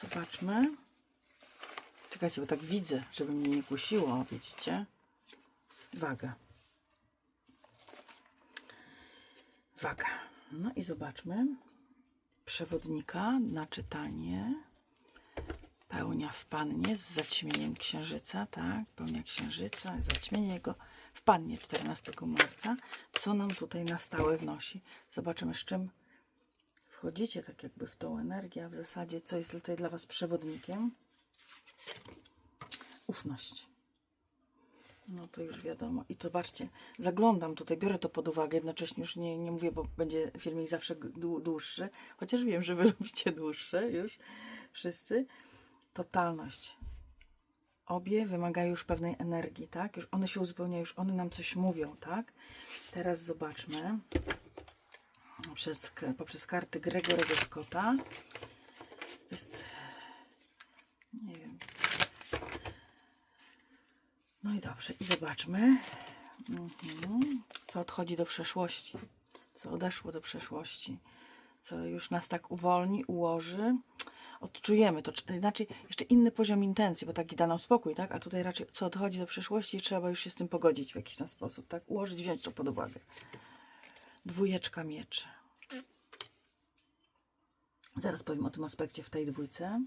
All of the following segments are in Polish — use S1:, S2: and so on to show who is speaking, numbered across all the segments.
S1: Zobaczmy. Czekajcie, bo tak widzę, żeby mnie nie kusiło, widzicie? Waga. Waga. No i zobaczmy. Przewodnika na czytanie. Pełnia w pannie z zaćmieniem księżyca, tak? Pełnia księżyca, zaćmienie jego w pannie 14 marca. Co nam tutaj na stałe wnosi? Zobaczymy, z czym wchodzicie tak jakby w tą energię, a w zasadzie co jest tutaj dla Was przewodnikiem? Ufność. No to już wiadomo. I zobaczcie, zaglądam tutaj, biorę to pod uwagę, jednocześnie już nie, nie mówię, bo będzie filmik zawsze dłuższy, chociaż wiem, że Wy lubicie dłuższe już wszyscy. Totalność. Obie wymagają już pewnej energii, tak? Już one się uzupełniają, już one nam coś mówią, tak? Teraz zobaczmy przez, k- poprzez karty Gregorego Scotta. Jest, nie wiem. No i dobrze, i zobaczmy, mhm. co odchodzi do przeszłości, co odeszło do przeszłości, co już nas tak uwolni, ułoży. Odczujemy to, inaczej jeszcze inny poziom intencji, bo taki da nam spokój, tak? A tutaj raczej co odchodzi do przeszłości, trzeba już się z tym pogodzić w jakiś tam sposób, tak? Ułożyć, wziąć to pod uwagę. Dwójeczka mieczy. Zaraz powiem o tym aspekcie w tej dwójce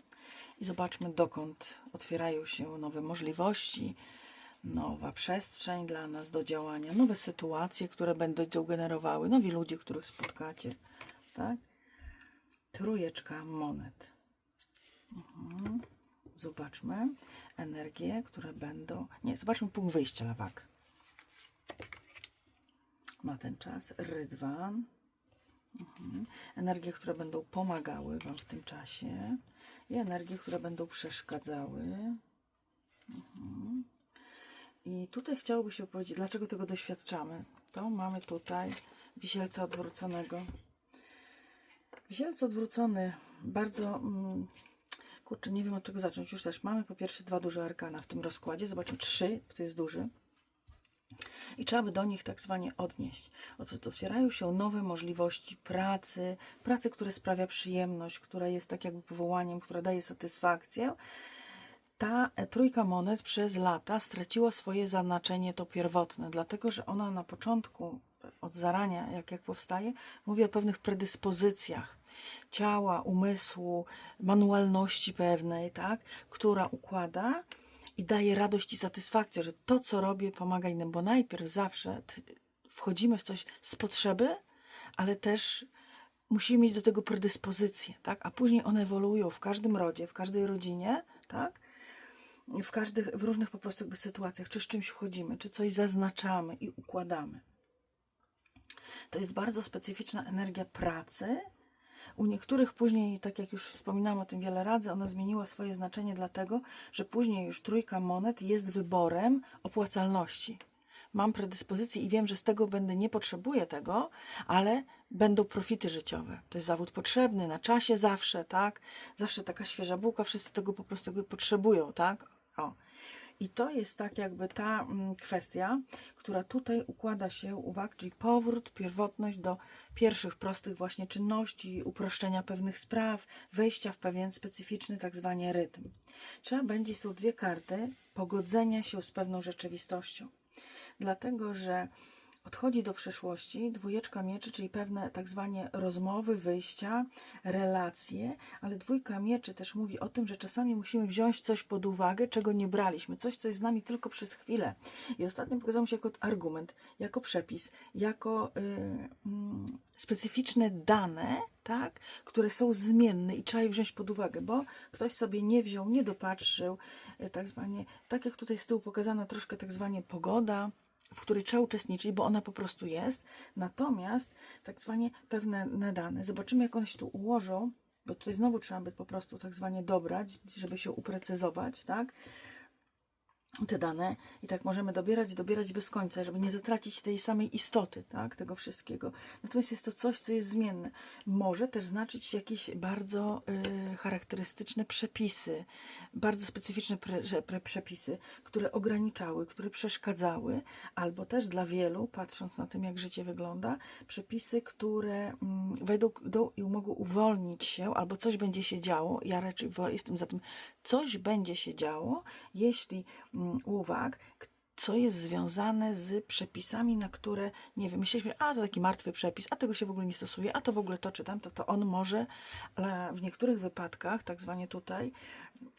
S1: i zobaczmy, dokąd otwierają się nowe możliwości, nowa przestrzeń dla nas do działania, nowe sytuacje, które będą generowały, nowi ludzie, których spotkacie. Tak? Trójeczka monet. Mhm. Zobaczmy energie, które będą. Nie, zobaczmy punkt wyjścia na wag. Ma ten czas. Rydwan. Mhm. Energie, które będą pomagały Wam w tym czasie i energie, które będą przeszkadzały. Mhm. I tutaj chciałoby się opowiedzieć, dlaczego tego doświadczamy. To mamy tutaj wisielca odwróconego. Wisielec odwrócony, bardzo. Mm, kurczę, nie wiem od czego zacząć. Już też mamy po pierwsze dwa duże arkana w tym rozkładzie. Zobaczmy, trzy, to jest duży i trzeba by do nich tak zwanie odnieść. Otwierają się nowe możliwości pracy, pracy, która sprawia przyjemność, która jest tak jakby powołaniem, która daje satysfakcję. Ta e, trójka monet przez lata straciła swoje znaczenie to pierwotne, dlatego że ona na początku, od zarania, jak, jak powstaje, mówi o pewnych predyspozycjach ciała, umysłu, manualności pewnej, tak, która układa i daje radość i satysfakcję, że to, co robię, pomaga innym, bo najpierw zawsze wchodzimy w coś z potrzeby, ale też musimy mieć do tego predyspozycję, tak? A później one ewoluują w każdym rodzie, w każdej rodzinie, tak? W, każdych, w różnych po prostu sytuacjach, czy z czymś wchodzimy, czy coś zaznaczamy i układamy. To jest bardzo specyficzna energia pracy. U niektórych później, tak jak już wspominałam o tym wiele razy, ona zmieniła swoje znaczenie, dlatego że później już trójka monet jest wyborem opłacalności. Mam predyspozycję i wiem, że z tego będę, nie potrzebuję tego, ale będą profity życiowe. To jest zawód potrzebny, na czasie zawsze, tak? Zawsze taka świeża bułka, wszyscy tego po prostu potrzebują, tak? O. I to jest tak jakby ta mm, kwestia, która tutaj układa się, uwag, czyli powrót, pierwotność do pierwszych prostych właśnie czynności, uproszczenia pewnych spraw, wejścia w pewien specyficzny tak zwany rytm. Trzeba będzie, są dwie karty pogodzenia się z pewną rzeczywistością. Dlatego, że odchodzi do przeszłości dwójeczka mieczy, czyli pewne tak zwane rozmowy, wyjścia, relacje, ale dwójka mieczy też mówi o tym, że czasami musimy wziąć coś pod uwagę, czego nie braliśmy, coś, co jest z nami tylko przez chwilę. I ostatnio pokazał się jako argument, jako przepis, jako y, mm, specyficzne dane, tak, które są zmienne i trzeba je wziąć pod uwagę, bo ktoś sobie nie wziął, nie dopatrzył, y, tak zwanie, tak jak tutaj z tyłu pokazana troszkę tak zwanie pogoda, w której trzeba uczestniczyć, bo ona po prostu jest. Natomiast tak zwanie pewne dane, zobaczymy jak one się tu ułożą, bo tutaj znowu trzeba by po prostu tak zwanie dobrać, żeby się uprecyzować, tak? Te dane i tak możemy dobierać, dobierać bez końca, żeby nie zatracić tej samej istoty, tak, tego wszystkiego. Natomiast jest to coś, co jest zmienne. Może też znaczyć jakieś bardzo y, charakterystyczne przepisy, bardzo specyficzne pre, pre, przepisy, które ograniczały, które przeszkadzały, albo też dla wielu, patrząc na tym, jak życie wygląda, przepisy, które mm, wejdą do, i mogą uwolnić się, albo coś będzie się działo. Ja raczej jestem za tym, coś będzie się działo, jeśli mm, uwag, co jest związane z przepisami, na które, nie wiem, myśleliśmy, a to taki martwy przepis, a tego się w ogóle nie stosuje, a to w ogóle to czy tamto, to on może, ale w niektórych wypadkach, tak zwanie tutaj,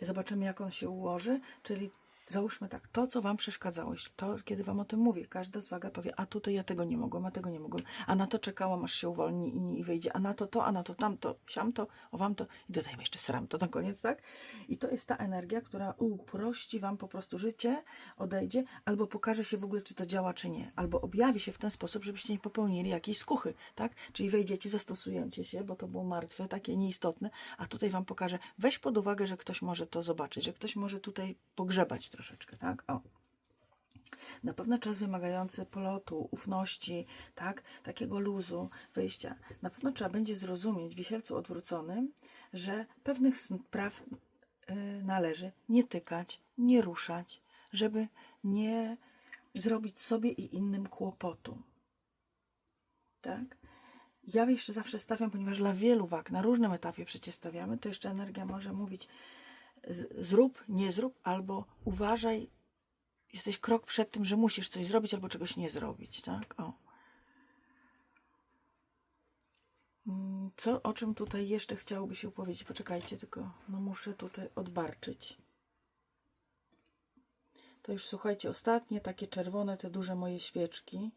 S1: zobaczymy jak on się ułoży, czyli załóżmy tak, to co Wam przeszkadzało, to, kiedy Wam o tym mówię, każda z waga powie, a tutaj ja tego nie mogłem, a tego nie mogłem, a na to czekałam, aż się uwolni i, wyjdzie, a na to to, a na to tamto, siamto, o Wam to i dodajmy jeszcze sram to na koniec, tak? I to jest ta energia, która uprości Wam po prostu życie, odejdzie, albo pokaże się w ogóle, czy to działa, czy nie, albo objawi się w ten sposób, żebyście nie popełnili jakiejś skuchy, tak? Czyli wejdziecie, zastosujecie się, bo to było martwe, takie nieistotne, a tutaj Wam pokażę, weź pod uwagę, że ktoś może to zobaczyć, że ktoś może tutaj pogrzebać troszeczkę, tak? O. Na pewno czas wymagający polotu, ufności, tak? Takiego luzu, wyjścia. Na pewno trzeba będzie zrozumieć w wisielcu odwróconym, że pewnych spraw y, należy nie tykać, nie ruszać, żeby nie zrobić sobie i innym kłopotu. Tak? Ja jeszcze zawsze stawiam, ponieważ dla wielu wag na różnym etapie przecież stawiamy, to jeszcze energia może mówić zrób, nie zrób, albo uważaj, jesteś krok przed tym, że musisz coś zrobić albo czegoś nie zrobić, tak? O. Mm, Co, o czym tutaj jeszcze chciałoby się powiedzieć? Poczekajcie, tylko no muszę tutaj odbarczyć. To już słuchajcie, ostatnie takie czerwone, te duże moje świeczki.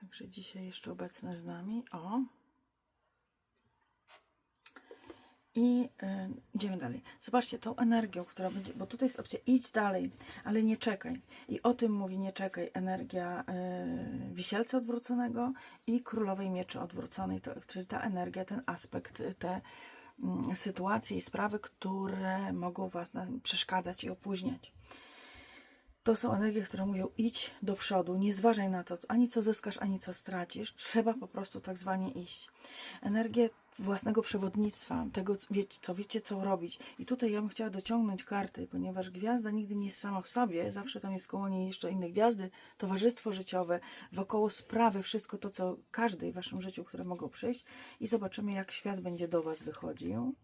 S1: Także dzisiaj jeszcze obecne z nami. O. I y, idziemy dalej. Zobaczcie, tą energią, która będzie, bo tutaj jest opcja idź dalej, ale nie czekaj. I o tym mówi nie czekaj energia y, wisielca odwróconego i królowej mieczy odwróconej, to, czyli ta energia, ten aspekt, y, te mm, sytuacje i sprawy, które mogą Was na, przeszkadzać i opóźniać. To są energie, które mówią idź do przodu, nie zważaj na to, ani co zyskasz, ani co stracisz. Trzeba po prostu tak zwanie iść. Energię własnego przewodnictwa, tego, co wiecie, co robić. I tutaj ja bym chciała dociągnąć karty, ponieważ gwiazda nigdy nie jest sama w sobie, zawsze tam jest koło niej jeszcze inne gwiazdy, towarzystwo życiowe, wokoło sprawy, wszystko to, co każdej w waszym życiu, które mogą przyjść i zobaczymy, jak świat będzie do was wychodził.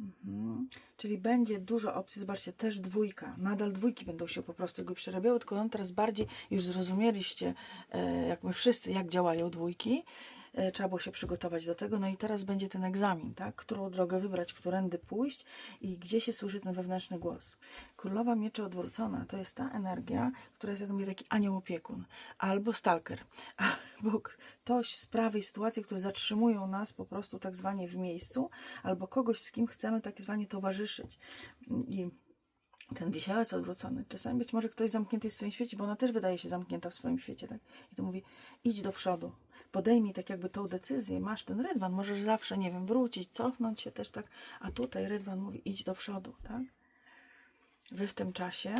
S1: Mhm. Czyli będzie dużo opcji, zobaczcie, też dwójka, nadal dwójki będą się po prostu jakby przerabiały, tylko on teraz bardziej już zrozumieliście, e, jak my wszyscy, jak działają dwójki, trzeba było się przygotować do tego, no i teraz będzie ten egzamin, tak, którą drogę wybrać, którędy pójść i gdzie się słyszy ten wewnętrzny głos. Królowa mieczy odwrócona, to jest ta energia, która jest, jak mówię, taki anioł opiekun, albo stalker, albo ktoś, sprawy i sytuacje, które zatrzymują nas po prostu tak zwanie w miejscu, albo kogoś, z kim chcemy tak zwanie towarzyszyć. I ten wisielec odwrócony, czasami być może ktoś zamknięty jest w swoim świecie, bo ona też wydaje się zamknięta w swoim świecie, tak? I to mówi, idź do przodu, podejmij tak jakby tą decyzję, masz ten rydwan, możesz zawsze, nie wiem, wrócić, cofnąć się też tak, a tutaj rydwan mówi, idź do przodu, tak? Wy w tym czasie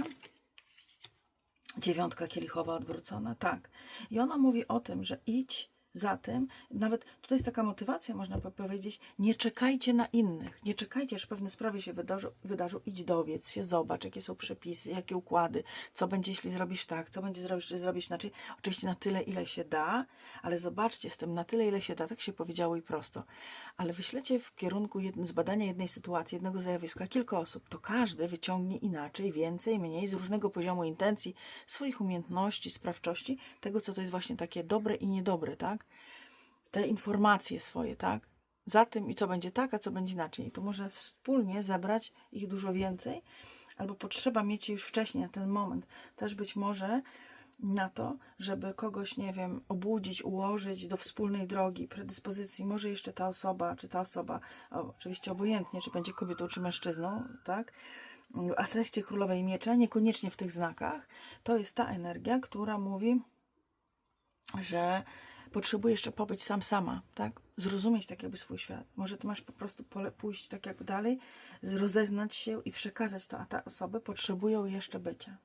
S1: dziewiątka kielichowa odwrócona, tak. I ona mówi o tym, że idź za tym, nawet tutaj jest taka motywacja, można powiedzieć, nie czekajcie na innych, nie czekajcie, aż pewne sprawy się wydarzą, wydarzą. idź dowiedz się, zobacz, jakie są przepisy, jakie układy, co będzie, jeśli zrobisz tak, co będzie zrobić, czy zrobisz inaczej. Oczywiście na tyle, ile się da, ale zobaczcie, z tym na tyle, ile się da, tak się powiedziało i prosto. Ale wyślecie w kierunku jedn- zbadania jednej sytuacji, jednego zjawiska kilka osób, to każdy wyciągnie inaczej, więcej, mniej, z różnego poziomu intencji, swoich umiejętności, sprawczości, tego, co to jest właśnie takie dobre i niedobre, tak? Te informacje swoje, tak? Za tym i co będzie tak, a co będzie inaczej. I to może wspólnie zebrać ich dużo więcej, albo potrzeba mieć je już wcześniej, na ten moment. Też być może na to, żeby kogoś, nie wiem, obudzić, ułożyć do wspólnej drogi, predyspozycji. Może jeszcze ta osoba, czy ta osoba, oczywiście obojętnie, czy będzie kobietą, czy mężczyzną, tak? W aspekcie królowej miecza, niekoniecznie w tych znakach, to jest ta energia, która mówi, że potrzebuje jeszcze pobyć sam sama, tak? Zrozumieć tak jakby swój świat. Może ty masz po prostu pole, pójść tak jakby dalej, rozeznać się i przekazać to, a te osoby potrzebują jeszcze bycia.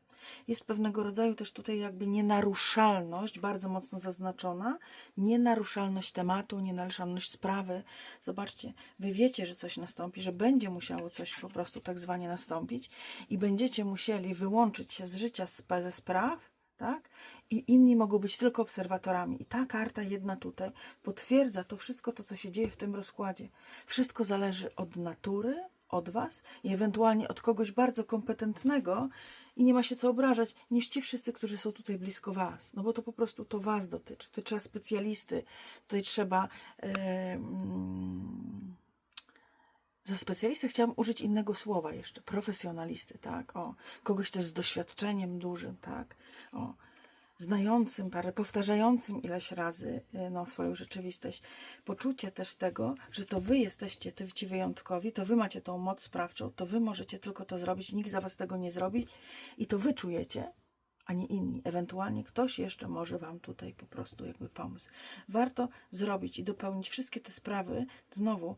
S1: Jest pewnego rodzaju też tutaj jakby nienaruszalność, bardzo mocno zaznaczona, nienaruszalność tematu, nienaruszalność sprawy. Zobaczcie, wy wiecie, że coś nastąpi, że będzie musiało coś po prostu tak zwanie nastąpić i będziecie musieli wyłączyć się z życia ze spraw, tak? I inni mogą być tylko obserwatorami. I ta karta jedna tutaj potwierdza to wszystko, to co się dzieje w tym rozkładzie. Wszystko zależy od natury, od Was i ewentualnie od kogoś bardzo kompetentnego i nie ma się co obrażać, niż ci wszyscy, którzy są tutaj blisko Was. No bo to po prostu to Was dotyczy. Tutaj trzeba specjalisty, tutaj trzeba. Za specjalistę chciałam użyć innego słowa jeszcze. Profesjonalisty, tak? O, kogoś też z doświadczeniem dużym, tak? O, znającym parę, powtarzającym ileś razy y, no, swoją rzeczywistość. Poczucie też tego, że to wy jesteście ty- ci wyjątkowi, to wy macie tą moc sprawczą, to wy możecie tylko to zrobić, nikt za was tego nie zrobi i to wy czujecie, a nie inni. Ewentualnie ktoś jeszcze może wam tutaj po prostu jakby pomóc. Warto zrobić i dopełnić wszystkie te sprawy, znowu,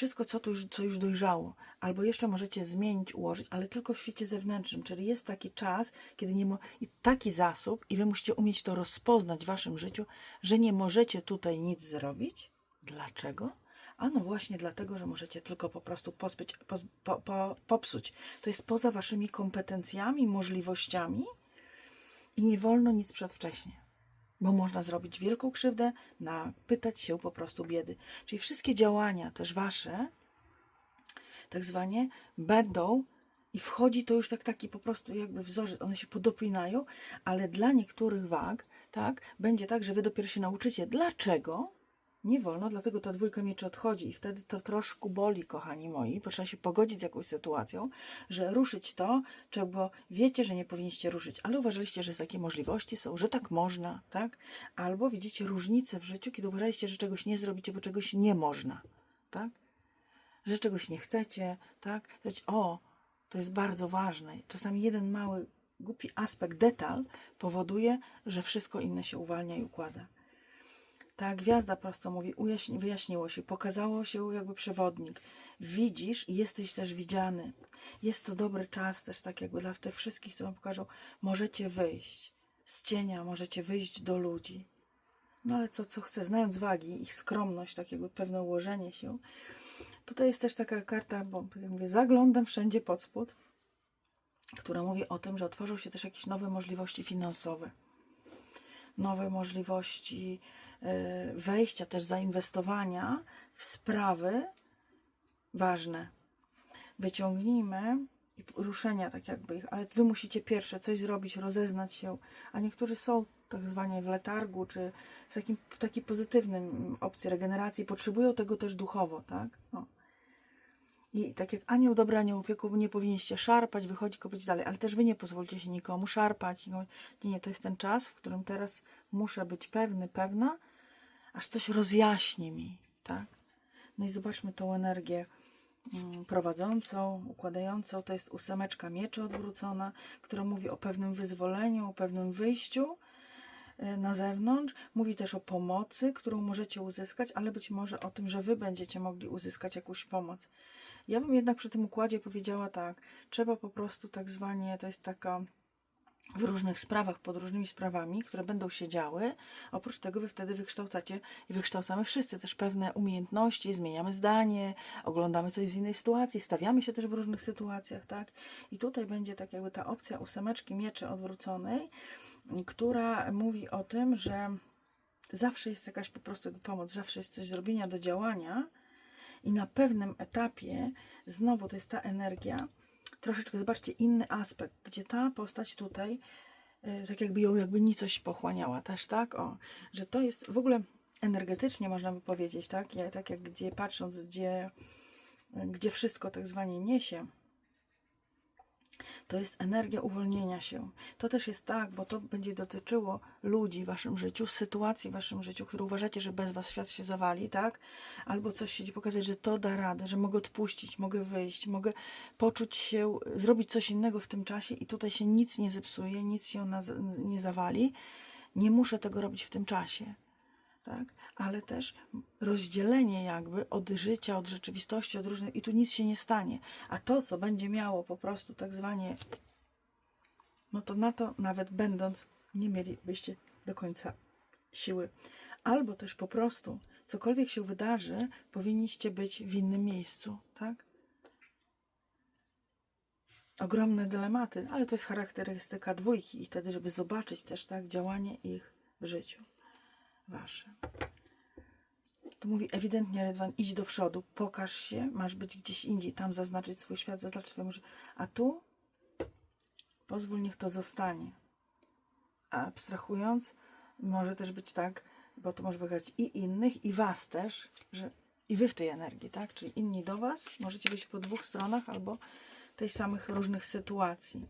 S1: wszystko, co, tu już, co już dojrzało, albo jeszcze możecie zmienić, ułożyć, ale tylko w świecie zewnętrznym, czyli jest taki czas, kiedy nie mo- i taki zasób, i wy musicie umieć to rozpoznać w waszym życiu, że nie możecie tutaj nic zrobić. Dlaczego? A no właśnie dlatego, że możecie tylko po prostu pos, po, po, popsuć. To jest poza waszymi kompetencjami, możliwościami i nie wolno nic przedwcześnie bo można zrobić wielką krzywdę, napytać się po prostu biedy. Czyli wszystkie działania, też wasze, tak zwanie, będą i wchodzi to już tak taki po prostu jakby wzorzec, one się podopinają, ale dla niektórych wag, tak, będzie tak, że wy dopiero się nauczycie, dlaczego nie wolno, dlatego ta dwójka mieczy odchodzi i wtedy to troszkę boli, kochani moi, bo trzeba się pogodzić z jakąś sytuacją, że ruszyć to, czego wiecie, że nie powinniście ruszyć, ale uważaliście, że takie możliwości są, że tak można, tak? Albo widzicie różnicę w życiu, kiedy uważaliście, że czegoś nie zrobicie, bo czegoś nie można, tak? Że czegoś nie chcecie, tak? Że, o, to jest bardzo ważne. Czasami jeden mały, głupi aspekt, detal powoduje, że wszystko inne się uwalnia i układa. Ta gwiazda prosto mówi, ujaśni, wyjaśniło się, pokazało się jakby przewodnik. Widzisz i jesteś też widziany. Jest to dobry czas też tak jakby dla tych wszystkich, co wam pokażą, możecie wyjść z cienia, możecie wyjść do ludzi. No ale co, co chcę, znając wagi, ich skromność, tak jakby pewne ułożenie się. Tutaj jest też taka karta, bo jak mówię, zaglądam wszędzie pod spód, która mówi o tym, że otworzą się też jakieś nowe możliwości finansowe nowe możliwości wejścia, też zainwestowania w sprawy ważne. Wyciągnijmy i ruszenia, tak jakby ich, ale wy musicie pierwsze coś zrobić, rozeznać się, a niektórzy są tak zwanie w letargu, czy w takim, takiej pozytywnym opcji regeneracji, potrzebują tego też duchowo, tak? I tak jak anioł dobry, anioł opieku, nie powinniście szarpać, wychodzi kopać dalej, ale też wy nie pozwólcie się nikomu szarpać. Nie, nie, to jest ten czas, w którym teraz muszę być pewny, pewna, aż coś rozjaśni mi, tak? No i zobaczmy tą energię mm, prowadzącą, układającą. To jest ósemeczka mieczy odwrócona, która mówi o pewnym wyzwoleniu, o pewnym wyjściu y, na zewnątrz. Mówi też o pomocy, którą możecie uzyskać, ale być może o tym, że wy będziecie mogli uzyskać jakąś pomoc. Ja bym jednak przy tym układzie powiedziała tak, trzeba po prostu tak zwanie, to jest taka w różnych sprawach, pod różnymi sprawami, które będą się działy. Oprócz tego wy wtedy wykształcacie i wykształcamy wszyscy też pewne umiejętności, zmieniamy zdanie, oglądamy coś z innej sytuacji, stawiamy się też w różnych sytuacjach, tak? I tutaj będzie tak jakby ta opcja ósemeczki mieczy odwróconej, która mówi o tym, że zawsze jest jakaś po prostu pomoc, zawsze jest coś zrobienia do działania i na pewnym etapie znowu to jest ta energia, troszeczkę zobaczcie inny aspekt, gdzie ta postać tutaj y, tak jakby ją jakby nicość pochłaniała też, tak? O, że to jest w ogóle energetycznie można by powiedzieć, tak? Ja, tak jak gdzie patrząc, gdzie, gdzie wszystko tak zwanie niesie, to jest energia uwolnienia się. To też jest tak, bo to będzie dotyczyło ludzi w waszym życiu, sytuacji w waszym życiu, które uważacie, że bez was świat się zawali, tak? Albo coś się pokazać, że to da radę, że mogę odpuścić, mogę wyjść, mogę poczuć się, zrobić coś innego w tym czasie i tutaj się nic nie zepsuje, nic się nie zawali. Nie muszę tego robić w tym czasie. Tak? Ale też rozdzielenie jakby od życia, od rzeczywistości, od różnych i tu nic się nie stanie. A to, co będzie miało po prostu tak zwanie, no to na to nawet będąc, nie mielibyście do końca siły. Albo też po prostu, cokolwiek się wydarzy, powinniście być w innym miejscu, tak? ogromne dylematy, ale to jest charakterystyka dwójki i wtedy, żeby zobaczyć też tak działanie ich w życiu waszym. Tu mówi ewidentnie Redwan, idź do przodu, pokaż się, masz być gdzieś indziej, tam zaznaczyć swój świat, zaznaczyć swoje. A tu pozwól, niech to zostanie. A abstrahując, może też być tak, bo to może wygrać i innych, i was też, że i wy w tej energii, tak? Czyli inni do was, możecie być po dwóch stronach albo tej samych różnych sytuacji.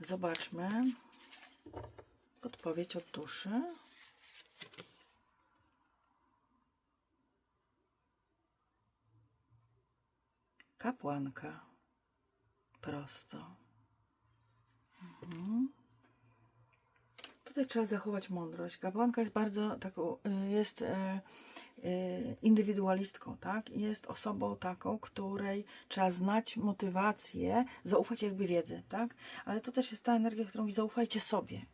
S1: Zobaczmy podpowiedź od duszy. Kapłanka. Prosto. Mhm. Tutaj trzeba zachować mądrość. Kapłanka jest bardzo taką, y, jest e, y, indywidualistką, tak? Jest osobą taką, której trzeba znać motywację, zaufać jakby wiedzy, tak? Ale to też jest ta energia, którą mówi, zaufajcie sobie.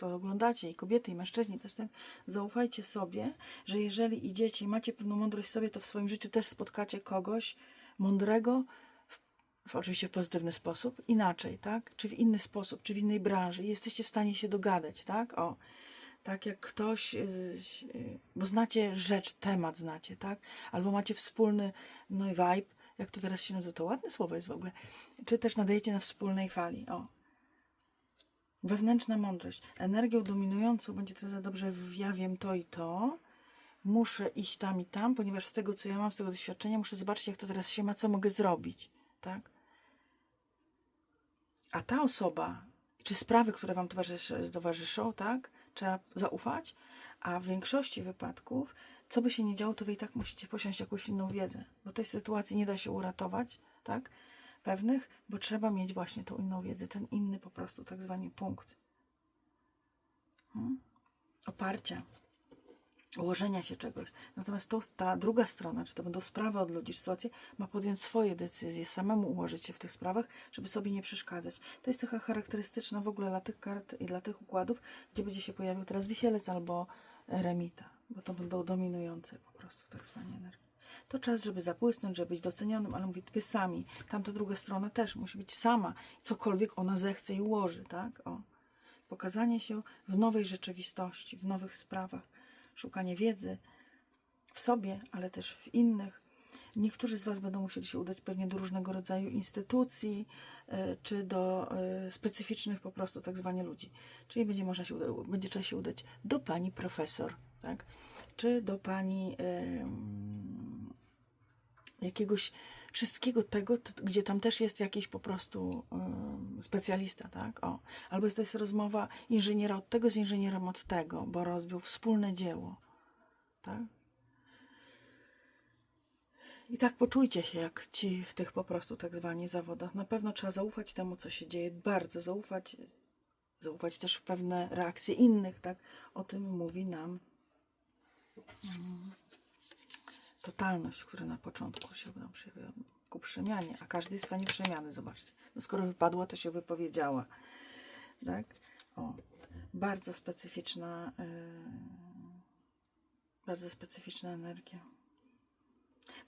S1: To oglądacie i kobiety, i mężczyźni też tak, zaufajcie sobie, że jeżeli idziecie i macie pewną mądrość sobie, to w swoim życiu też spotkacie kogoś mądrego, w, oczywiście w pozytywny sposób, inaczej, tak? Czy w inny sposób, czy w innej branży. Jesteście w stanie się dogadać, tak? O, tak jak ktoś, y, y, bo znacie rzecz, temat znacie, tak? Albo macie wspólny, no i vibe, jak to teraz się nazywa, to ładne słowo jest w ogóle. Czy też nadajecie na wspólnej fali, o. Wewnętrzna mądrość. Energią dominującą będzie to za dobrze, ja wiem to i to, muszę iść tam i tam, ponieważ z tego, co ja mam, z tego doświadczenia, muszę zobaczyć, jak to teraz się ma, co mogę zrobić, tak? A ta osoba, czy sprawy, które Wam towarzyszy, towarzyszą, tak, trzeba zaufać, a w większości wypadków, co by się nie działo, to Wy i tak musicie posiąść jakąś inną wiedzę, bo tej sytuacji nie da się uratować, tak, pewnych, bo trzeba mieć właśnie tą inną wiedzę, ten inny po prostu, tak zwany punkt. Hmm? Oparcia ułożenia się czegoś. Natomiast to, ta druga strona, czy to będą sprawy od ludzi, czy sytuacje, ma podjąć swoje decyzje, samemu ułożyć się w tych sprawach, żeby sobie nie przeszkadzać. To jest cecha charakterystyczna w ogóle dla tych kart i dla tych układów, gdzie będzie się pojawił teraz wisielec albo remita, bo to będą dominujące po prostu tak zwane energii. To czas, żeby zabłysnąć, żeby być docenionym, ale mówi, wy sami, tamta druga strona też musi być sama, cokolwiek ona zechce i ułoży, tak? O. Pokazanie się w nowej rzeczywistości, w nowych sprawach szukanie wiedzy w sobie, ale też w innych. Niektórzy z Was będą musieli się udać pewnie do różnego rodzaju instytucji, e, czy do e, specyficznych po prostu tak zwanie ludzi. Czyli będzie można się będzie trzeba się udać do pani profesor, tak? Czy do pani em, jakiegoś wszystkiego tego, gdzie tam też jest jakiś po prostu em, specjalista, tak? O. Albo jest to jest rozmowa inżyniera od tego z inżynierem od tego, bo rozbił wspólne dzieło, tak? I tak poczujcie się, jak ci w tych po prostu tak zwani zawodach. Na pewno trzeba zaufać temu, co się dzieje, bardzo zaufać, zaufać też w pewne reakcje innych, tak? O tym mówi nam mm, totalność, która na początku się nam przejawia ku przemianie, a każdy jest w stanie przemiany, zobaczcie. No skoro wypadła, to się wypowiedziała, tak? O, bardzo specyficzna, yy, bardzo specyficzna energia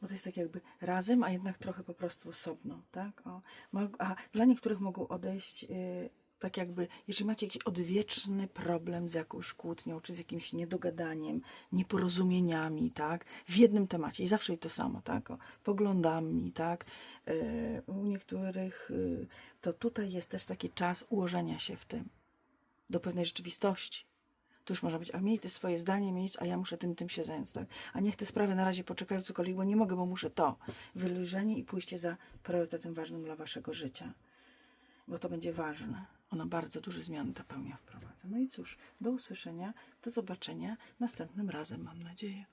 S1: bo to jest tak jakby razem, a jednak trochę po prostu osobno, tak? O, a dla niektórych mogą odejść y, tak jakby, jeżeli macie jakiś odwieczny problem z jakąś kłótnią, czy z jakimś niedogadaniem, nieporozumieniami, tak? W jednym temacie i zawsze i to samo, tak? O, poglądami, tak? Y, u niektórych y, to tutaj jest też taki czas ułożenia się w tym do pewnej rzeczywistości. Tu już można być, a miej ty swoje zdanie mieć, a ja muszę tym, tym się zająć, tak? A niech te sprawy na razie poczekają cokolwiek, bo nie mogę, bo muszę to. Wylużenie i pójście za priorytetem ważnym dla waszego życia. Bo to będzie ważne. Ona bardzo duże zmiany ta pełnia wprowadza. No i cóż, do usłyszenia, do zobaczenia następnym razem, mam nadzieję.